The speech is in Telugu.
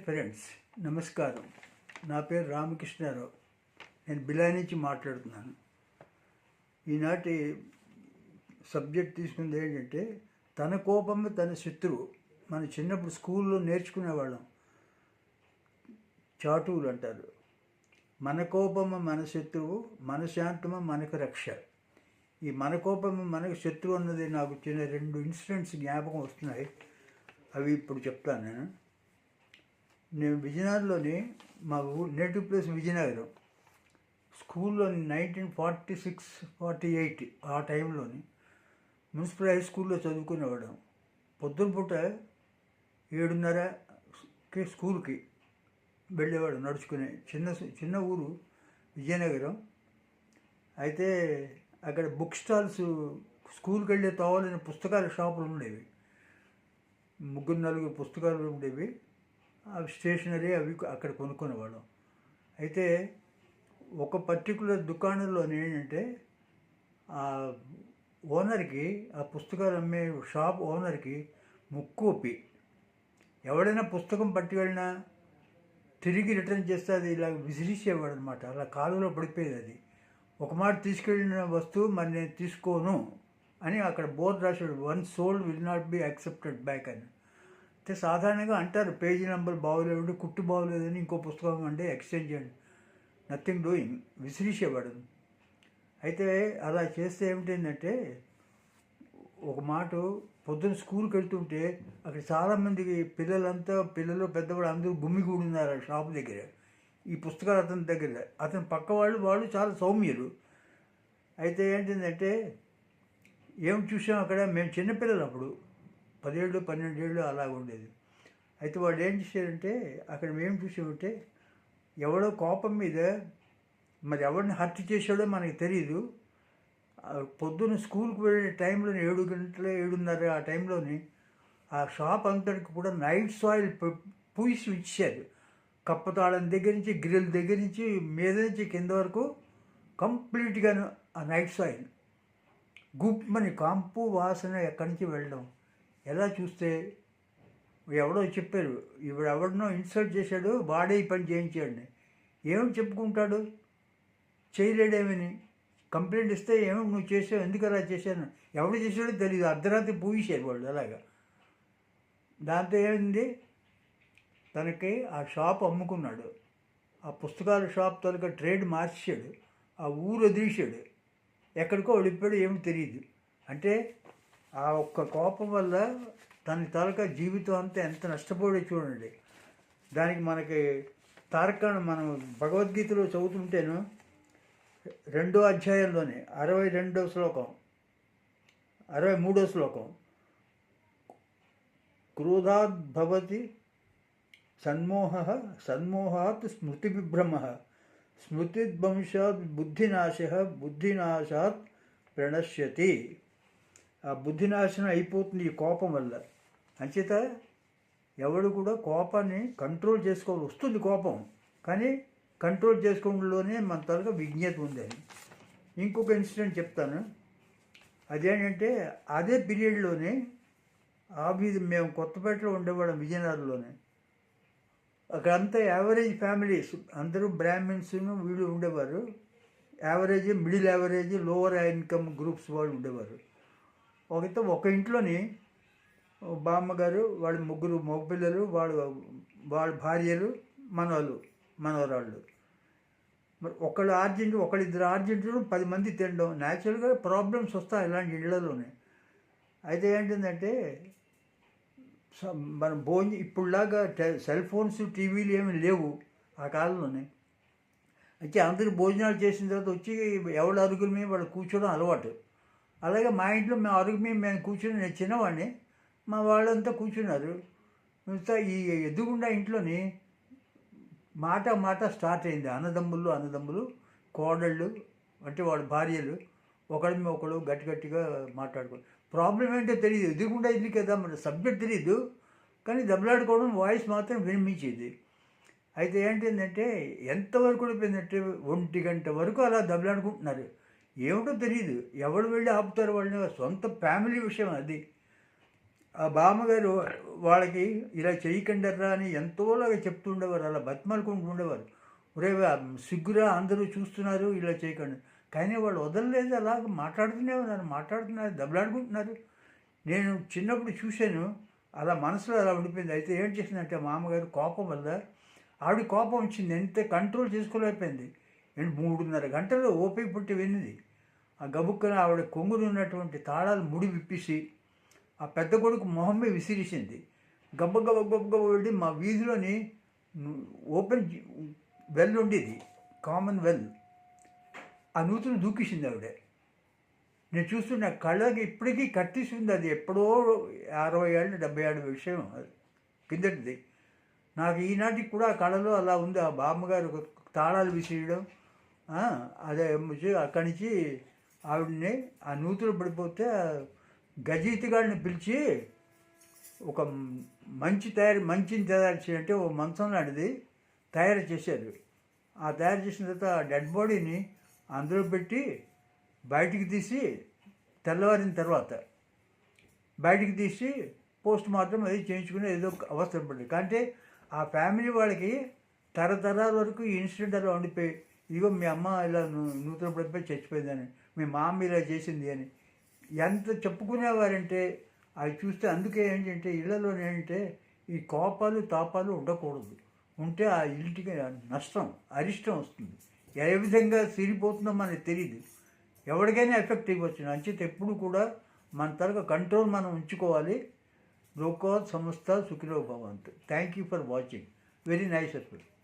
డియర్ ఫ్రెండ్స్ నమస్కారం. నా పేరు రామకృష్ణారావు. నేను బిలాయ్ నుంచి మాట్లాడుతున్నాను. ఈనాటి సబ్జెక్ట్ తీసుకుంది ఏంటంటే తన కోపం తన శత్రువు. మన చిన్నప్పుడు స్కూల్లో నేర్చుకునేవాళ్ళం. చాటువులు అంటారు. మన కోపము మన శత్రువు మన శాంతము మనకు రక్ష. ఈ మన కోపము మనకు శత్రువు అన్నది నాకు చిన్న రెండు ఇన్సిడెంట్స్ జ్ఞాపకం వస్తున్నాయి. అవి ఇప్పుడు చెప్తాను నేను. నేను విజయనగరంలోని మా ఊ నేటివ్ ప్లేస్ విజయనగరం. స్కూల్లో nineteen forty six forty eight ఆ టైంలోని మున్సిపల్ హై స్కూల్లో చదువుకునేవాడు పొద్దున పూట ఏడున్నరకి స్కూల్కి వెళ్ళేవాడు నడుచుకునే చిన్న చిన్న ఊరు విజయనగరం. అయితే అక్కడ బుక్ స్టాల్స్ స్కూల్కి వెళ్ళే తోవలైన పుస్తకాల షాపులు ఉండేవి. ముగ్గురు నలుగురు పుస్తకాలు ఉండేవి. అవి స్టేషనరీ అవి అక్కడ కొనుక్కునేవాళ్ళం. అయితే ఒక పర్టికులర్ దుకాణంలోనే ఏంటంటే ఆ ఓనర్కి ఆ పుస్తకాలు అమ్మే షాప్ ఓనర్కి ముక్కోపి. ఎవడైనా పుస్తకం పట్టుకెళ్ళినా తిరిగి రిటర్న్ చేస్తే అది ఇలా విసిరిసేవాడు అనమాట అలా కాలువలో పడిపోయేది అది. ఒక మాట తీసుకెళ్ళిన వస్తువు మరి నేను తీసుకోను అని అక్కడ బోర్డు రాశాడు one sold will not be accepted back అని. అయితే సాధారణంగా అంటారు పేజీ నెంబర్ బాగోలేదు కుట్టు బాగోలేదని ఇంకో పుస్తకం అంటే ఎక్స్చేంజ్ చేయండి. Nothing doing. విసిరిసేవాడు అయితే అలా చేస్తే ఏమిటంటే ఒక మాట పొద్దున్న స్కూల్కి వెళ్తుంటే అక్కడ చాలామందికి పిల్లలంతా పిల్లలు పెద్దవాళ్ళు అందరూ గుమ్మిగూడున్నారు ఆ షాప్ దగ్గర. ఈ పుస్తకాలు అతని దగ్గర. అతని పక్క వాళ్ళు వాళ్ళు చాలా సౌమ్యులు. అయితే ఏంటంటే ఏం చూసాం అక్కడ? మేము చిన్నపిల్లలు అప్పుడు పదేళ్ళు పన్నెండేళ్ళు అలా ఉండేది. అయితే వాళ్ళు ఏం చేశారంటే అక్కడ మేము చూసామంటే ఎవడో కోపం మీద మరి ఎవరిని హర్ట్ చేశాడో మనకి తెలియదు పొద్దున్న స్కూల్కి వెళ్ళే టైంలో ఏడు గంటల ఏడున్నర ఆ టైంలోని ఆ షాప్ అంతటికి కూడా నైట్ సాయిల్ పూసి ఇచ్చారు. కప్పతాళం దగ్గర నుంచి గ్రిల్ దగ్గర నుంచి మీద నుంచి కింద వరకు కంప్లీట్గా ఆ నైట్ సాయిల్. గుప్పని కంపు వాసన ఎక్కడి నుంచి వెళ్ళడం? ఎలా చూస్తే? ఎవడో చెప్పారు ఇప్పుడు ఎవడనో ఇన్సల్ట్ చేశాడు వాడే పని చేయించాడు ఏమని చెప్పుకుంటాడు? చేయలేడేమని? కంప్లైంట్ ఇస్తే ఏమో నువ్వు చేసావు ఎందుకు అలా చేశాను? ఎవడు చేశాడో తెలియదు అర్ధరాత్రి పూయిశారు వాళ్ళు అలాగా. దాంతో ఏమైంది? తనకి ఆ షాప్ అమ్ముకున్నాడు. ఆ పుస్తకాల షాప్ తనక ట్రేడ్ మార్చాడు ఆ ఊరు వదిలేశాడు ఎక్కడికో వెళ్ళిపోయాడు ఏమో తెలియదు అంటే ఆ ఒక్క కోపం వల్ల తన తాలూకా జీవితం అంతా ఎంత నష్టపోయే చూడండి. దానికి మనకి తారకాణ మనం భగవద్గీతలో చదువుతుంటేను రెండో అధ్యాయంలోనే అరవై రెండో శ్లోకం అరవై మూడో శ్లోకం క్రోధాద్భవతి సన్మోహ సన్మోహాత్ స్మృతి విభ్రమ స్మృతిధ్వంశాత్ బుద్ధినాశ బుద్ధినాశాత్ ప్రణశ్యతి. ఆ బుద్ధినాశనం అయిపోతుంది ఈ కోపం వల్ల. అంచేత ఎవడు కూడా కోపాన్ని కంట్రోల్ చేసుకోవాలి. వస్తుంది కోపం. కానీ కంట్రోల్ చేసుకోవడంలోనే మన త్వరగా విజ్ఞత ఉందని ఇంకొక ఇన్సిడెంట్ చెప్తాను. అదేంటంటే అదే పీరియడ్లోనే ఆ వీధి మేము కొత్తపేటలో ఉండేవాళ్ళం విజయనగరంలోనే. అక్కడంతా యావరేజ్ ఫ్యామిలీస్ అందరూ బ్రాహ్మిన్స్ వీళ్ళు ఉండేవారు. Average middle average lower income groups వాళ్ళు ఉండేవారు. ఒకతో ఒక ఇంట్లోని బామ్మగారు వాళ్ళ ముగ్గురు మగపిల్లలు వాళ్ళు వాళ్ళ భార్యలు మనవాళ్ళు మనవరాళ్ళు. మరి ఒకళ్ళు ఆర్జెంట్ ఒకళ్ళిద్దరు ఆర్జెంట్లు పది మంది తినడం. న్యాచురల్గా ప్రాబ్లమ్స్ వస్తాయి ఇలాంటి ఇళ్ళలోనే. అయితే ఏంటంటే మనం భోజనం ఇప్పుడులాగా సెల్ ఫోన్స్ టీవీలు ఏమి లేవు ఆ కాలంలోనే. అయితే అందరూ భోజనాలు చేసిన తర్వాత వచ్చి ఎవరి అరుగుల మీద వాళ్ళు కూర్చోవడం అలవాటు. అలాగే మా ఇంట్లో మేము అరుగు మీద మేము కూర్చుని నేను చిన్నవాడిని. మా వాళ్ళంతా కూర్చున్నారు. ఈ ఎదుగుండా ఇంట్లోని మాట మాట స్టార్ట్ అయింది. అన్నదమ్ములు అన్నదమ్ములు కోడళ్ళు అంటే వాళ్ళ భార్యలు ఒకరి మీద ఒకడు గట్టి గట్టిగా మాట్లాడుకో ప్రాబ్లం ఏంటో తెలియదు ఎదుగుండా ఇది కదా మన సబ్జెక్ట్ తెలియదు కానీ దెబ్బలాడుకోవడం వాయిస్ మాత్రం వినిపించేది. అయితే ఏంటంటే ఎంతవరకు అయిపోయిందంటే ఒంటి గంట వరకు అలా దెబ్బలాడుకుంటున్నారు. ఏమిటో తెలియదు ఎవడు వెళ్ళి ఆపుతారు వాళ్ళని సొంత ఫ్యామిలీ విషయం అది. ఆ బామ్మగారు వాళ్ళకి ఇలా చేయకండర్రా అని ఎంతోలాగా చెప్తుండేవారు. అలా బతిమలుకుంటూ ఉండేవారు ఒరే సిగ్గురా అందరూ చూస్తున్నారు ఇలా చేయకండి. కానీ వాళ్ళు వదలలేదు. అలాగ మాట్లాడుతూనే ఉన్నారు. మాట్లాడుతున్నారు దెబ్బలాడుకుంటున్నారు నేను చిన్నప్పుడు చూశాను. అలా మనసులో అలా ఉండిపోయింది. అయితే ఏం చేసిందంటే మామగారు కోపం వల్ల ఆవిడ కోపం వచ్చింది. ఎంత కంట్రోల్ చేసుకోలేకపోయింది. మూడున్నర గంటలు ఓపిక పుట్టి విన్నది. ఆ గబుక్కన ఆవిడ కొంగులు ఉన్నటువంటి తాళాలు ముడి విప్పిసి ఆ పెద్ద కొడుకు మొహమ్మే విసిరిసింది. గబ్బ గబ్బ గబ్బ గబ్బ వెళ్ళి మా వీధిలోని ఓపెన్ వెల్ ఉండేది కామన్ వెల్. ఆ నూతులు దూకిసింది ఆవిడ. నేను చూస్తున్న కళ్ళకి ఇప్పటికీ కట్టేసి ఉంది. అది ఎప్పుడో అరవై ఏళ్ళు డెబ్బై ఏళ్ళ విషయం కిందటిది. నాకు ఈనాటికి కూడా ఆ కళలో అలా ఉంది. ఆ బామ్మగారు ఒక తాళాలు విసిరియడం అదే అక్కడి నుంచి ఆవిడని ఆ నూతులు పడిపోతే ఆ గజీతిగాడిని పిలిచి ఒక మంచి తయారు మంచిని తయారు చేయాలంటే ఓ మంచం లాంటిది తయారు చేశారు. ఆ తయారు చేసిన తర్వాత ఆ డెడ్ బాడీని అందులో పెట్టి బయటికి తీసి తెల్లవారిన తర్వాత బయటికి తీసి పోస్ట్ మార్టం అది చేయించుకునే ఏదో ఒక అవసరం పడింది అంటే ఆ ఫ్యామిలీ వాళ్ళకి తరతరాల వరకు ఈ ఇన్సిడెంట్ అలా ఉండిపోయి ఇదిగో మీ అమ్మ ఇలా నూతన పడిపోయి చచ్చిపోయిందని మీ మామ ఇలా చేసింది అని. ఎంత చెప్పుకునేవారంటే అవి చూస్తే అందుకే ఏంటంటే ఇళ్ళలో ఏంటంటే ఈ కోపాలు తాపాలు ఉండకూడదు. ఉంటే ఆ ఇంటికి నష్టం అరిష్టం వస్తుంది. ఏ విధంగా సిరిపోతుందో మనకు తెలియదు ఎవరికైనా ఎఫెక్ట్ ఇవ్వచ్చు అంచేత ఎప్పుడు కూడా మన తరగ కంట్రోల్ మనం ఉంచుకోవాలి. లోకో సంస్థ సుఖిలో Bhavanth. Thank you for watching very nice అసలు